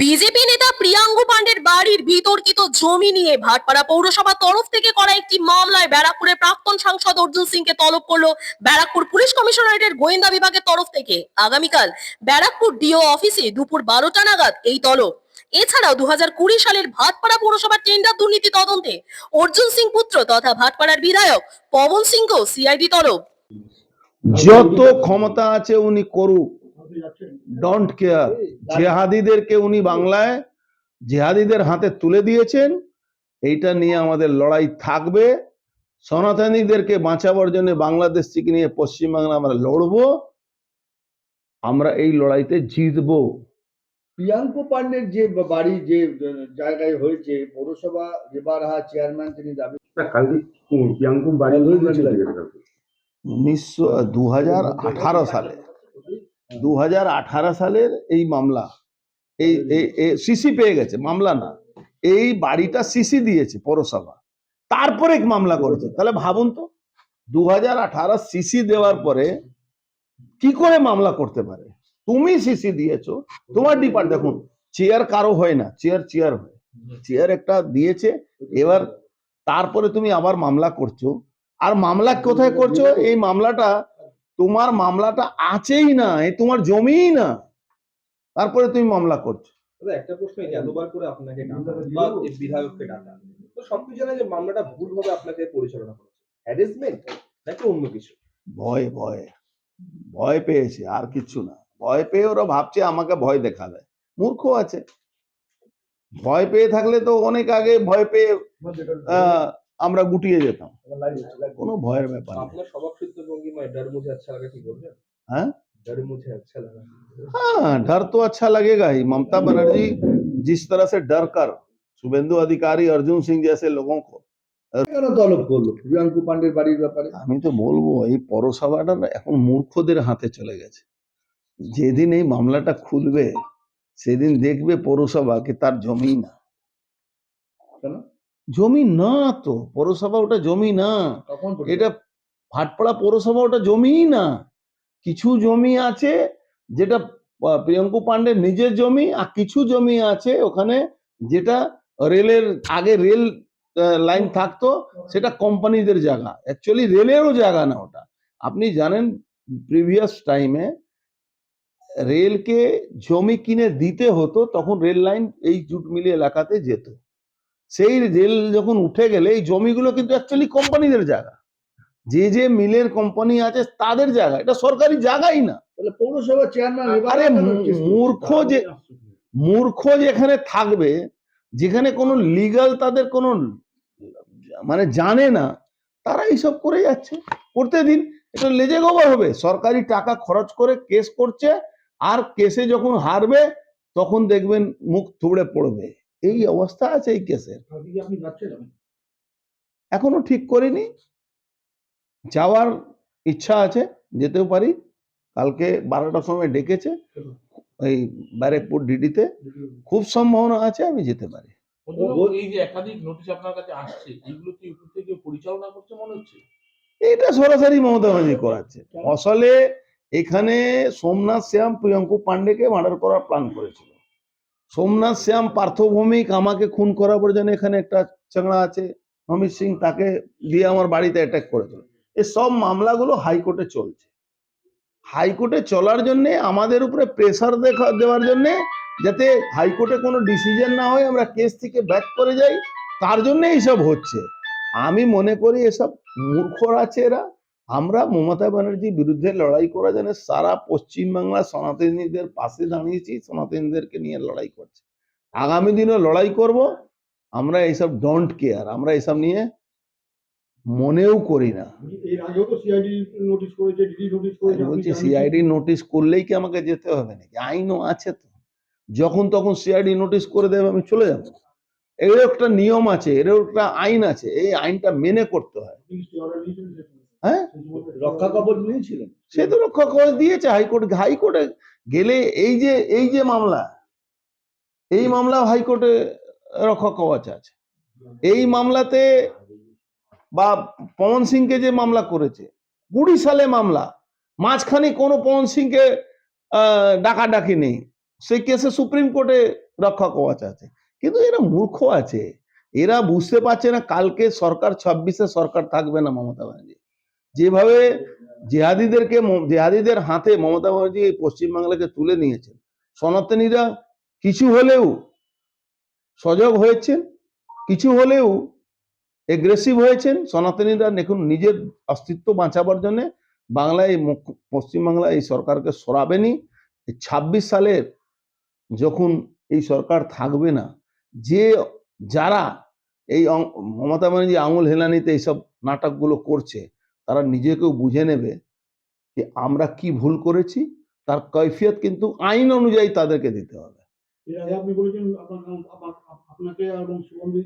BJP নেতা প্রিয়াঙ্গু পাণ্ডের বাড়ির বিতর্কিত জমি নিয়ে ভাটপাড়া পৌরসভা তরফ থেকে করা একটি মামলায় ব্যারাকপুরের প্রাক্তন সাংসদ অর্জুন সিংকে তলব করল ব্যারাকপুর পুলিশ কমিশনারেটের গোয়েন্দা বিভাগের তরফ থেকে। আগামীকাল ব্যারাকপুর ডিও অফিসে দুপুর বারোটা নাগাদ এই তলব। এছাড়াও দু কুড়ি সালের ভাটপাড়া পৌরসভার টেন্ডার দুর্নীতি তদন্তে অর্জুন সিং পুত্র তথা ভাটপাড়ার বিধায়ক পবন সিংকেও সিআইডি তলব। যত ক্ষমতা আছে উনি করুক। ডোন্ট কেয়ার জেহাদিদেরকে উনি বাংলায় জেহাদিদের হাতে তুলে দিয়েছেন। এইটা নিয়ে আমাদের লড়াই থাকবে। সনাতনীদেরকে বাঁচাবার জন্য বাংলাদেশ থেকে নিয়ে পশ্চিমবাংলা আমরা লড়বো। আমরা এই লড়াইতে জিতবো। প্রিয়াঙ্কু পান্ডের যে বাড়ি যে জায়গায় হয়েছে পৌরসভা রেবার হা চেয়ারম্যান তিনি দাবি কালকে কোন- বাড়ি উনিশশো দু হাজার আঠারো সালে। দু হাজার আঠারো সালের এই মামলা এই সিসি পেয়ে গেছে মামলা না। এই বাড়িটা সিসি দিয়েছে পৌরসভা। তারপরে মামলা করেছে। তাহলে ভাবুন তো দু হাজার আঠারো সিসি দেওয়ার পরে কি করে মামলা করতে পারে? তুমি সিসি দিয়েছ তোমার ডিপার্ট দেখুন চেয়ার কারও হয় না চেয়ার চেয়ার হয়। চেয়ার একটা দিয়েছে এবার তারপরে তুমি আবার মামলা করছ। আর মামলা কোথায় করছ? এই মামলাটা তোমার মামলাটা আছেই না এই তোমার জমিই না। তারপরে তুমি মামলা করছ। একটা প্রশ্ন এতবার করে আপনাকে ডাকা বা বিধায়ককে ডাকা। তো সবকিছু জানা যে মামলাটা ভুলভাবে আপনাকে পরিচালনা করেছে হ্যারাসমেন্ট নাকি অন্য কিছু? ভয় ভয়। ভয় পেয়েছে আর কিচ্ছু না। ভয় পেয়ে ওরা ভাবছে আমাকে ভয় দেখাবে। মূর্খ আছে। ভয় পেয়ে থাকলে তো অনেক আগে ভয় পেয়ে আহ, আমরা গুটিয়ে যেতাম কোনো ভয়ের ব্যাপার নেই আপনার স্বভাব সিদ্ধ ভঙ্গিমায় ডর মুঝে আচ্ছা লাগা ঠিক বলবেন হ্যাঁ? ডর মুঝে আচ্ছা লাগা हाँ डर तो अच्छा लगेगा ही ममता बनर्जी जिस तरह से डर कर शुभेंदु अधिकारी अर्जुन सिंह जैसे लोगों को কেন তলব করলো প্রিয়াঙ্কু পান্ডের বাড়ির ব্যাপারে আমি তো বলবো এই পৌরসভাটা না এখন মূর্খদের হাতে চলে গেছে যেদিন এই মামলাটা খুলবে সেদিন দেখবে পৌরসভা কি তার জমি না কেন? জমি না তো পৌরসভা ওটা জমি না। এটা ভাটপাড়া পৌরসভা ওটা জমিই না। কিছু জমি আছে যেটা প্রিয়ঙ্কু পান্ডের নিজের জমি আর কিছু জমি আছে ওখানে যেটা রেলের আগে রেল লাইন থাকতো সেটা কোম্পানিদের জায়গা। অ্যাকচুয়ালি রেলেরও জায়গা না ওটা। আপনি জানেন প্রিভিয়াস টাইমে রেলকে জমি কিনে দিতে হতো তখন রেল লাইন এই জুট মিলি এলাকাতে যেত। সেই রেল যখন উঠে গেলে এই জমিগুলো কিন্তু অ্যাকচুয়ালি কোম্পানিদের জায়গা। যে যে মিলের কোম্পানি আছে তাদের জায়গা। এটা সরকারি জায়গাই না। তাহলে পৌরসভা চেয়ারম্যান আরে মূর্খ যে মূর্খ যেখানে থাকবে যেখানে কোনো লিগাল তাদের কোনো মানে জানে না তারা এইসব করে যাচ্ছে। করতে দিন এটা লেজে গোবর হবে। সরকারি টাকা খরচ করে কেস করছে আর কেসে যখন হারবে তখন দেখবেন মুখ থুবড়ে পড়বে। এই অবস্থা আছে এই কেসের। এখনও ঠিক করিনি। যাওয়ার ইচ্ছা আছে যেতেও পারি। কালকে বারোটার সময় ডেকেছে এই ব্যারেকপুর ডিডিতে। খুব সম্ভাবনা আছে আমি যেতে পারি। এই যে একাধিক নোটিশ আপনার কাছে আসছে এগুলো কি উপর থেকে পরিচালনা করছে মনে হচ্ছে? এটা সরাসরি মমতা ব্যানার্জি করাচ্ছে। আসলে এখানে সোমনাথ শ্যাম প্রিয়ঙ্কু পান্ডেকে মার্ডার করার প্ল্যান করেছিল। সোমনাথ শ্যাম পার্থভৌমিক আমাকে খুন করাবার জন্য এখানে একটা চাংড়া আছে, অমিত সিং তাকে দিয়ে আমার বাড়িতে অ্যাটাক করেছিল। এই সব মামলাগুলো হাইকোর্টে চলছে। হাইকোর্টে চলার জন্য, আমাদের উপরে প্রেসার দেখা, দেওয়ার জন্য যাতে হাইকোর্টে কোনো ডিসিশন না হয়, আমরা কেস থেকে ব্যাক করে যাই, তার জন্য এইসব হচ্ছে। আমি মনে করি এসব মূর্খর আছে এরা। আমরা মমতা ব্যানার্জির বিরুদ্ধে লড়াই করার জন্য সারা পশ্চিমবাংলা সনাতনীদের পাশে দাঁড়িয়েছি সনাতনীদেরকে নিয়ে লড়াই করছি। আগামী দিনে লড়াই করব। আমরা এইসব ডোন্ট কেয়ার আমরা এইসব নিয়ে মনেও করি না। এর আগেও তো সিআইডি নোটিশ করেছে ডিডি নোটিশ আমি বলছি সিআইডি নোটিশ করলেই কি আমাকে যেতে হবে নাকি? আইনও আছে তো। যখন তখন সিআইডি নোটিশ করে দেবে আমি চলে যাব। এর একটা নিয়ম আছে এর একটা আইন আছে এই আইনটা মেনে করতে হয়। হ্যাঁ? রক্ষা কবচ নিয়েছিলেন। সে তো রক্ষা করে দিয়েছে হাইকোর্ট হাইকোর্টে গেলে এই যে এই যে মামলা এই মামলা হাইকোর্টে রক্ষা কবচ আছে। এই মামলাতে বা পবন সিংকে যে মামলা করেছে কুড়ি সালে মামলা মাঝখানে কোনো পবন সিংকে আহ, ডাকাডাকি নেই। সেই কেসে সুপ্রিম কোর্টে রক্ষা কবচ আছে। কিন্তু এরা মূর্খ আছে। এরা বুঝতে পারছে না কালকে সরকার ছাব্বিশে সরকার থাকবে না মমতা ব্যানার্জি। যেভাবে জেহাদিদেরকে জেহাদিদের হাতে মমতা ব্যানার্জি এই পশ্চিমবাংলাকে তুলে নিয়েছেন, সনাতনীরা কিছু হলেও সজাগ হয়েছেন, কিছু হলেও এগ্রেসিভ হয়েছেন, সনাতনীরা দেখুন নিজের অস্তিত্ব বাঁচাবার জন্য বাংলায় পশ্চিমবাংলায় এই সরকারকে সরাবেনি। ছাব্বিশ সালের যখন এই সরকার থাকবে না, যে যারা এই মমতা ব্যানার্জি আঙুল হেলানিতে এইসব নাটকগুলো করছে তারা নিজেকেও বুঝে নেবে যে আমরা কি ভুল করেছি, তার কৈফিয়ত কিন্তু আইন অনুযায়ী তাদেরকে দিতে হবে। আপনি বলেছেন আপনাকে এবং সুগন্ধি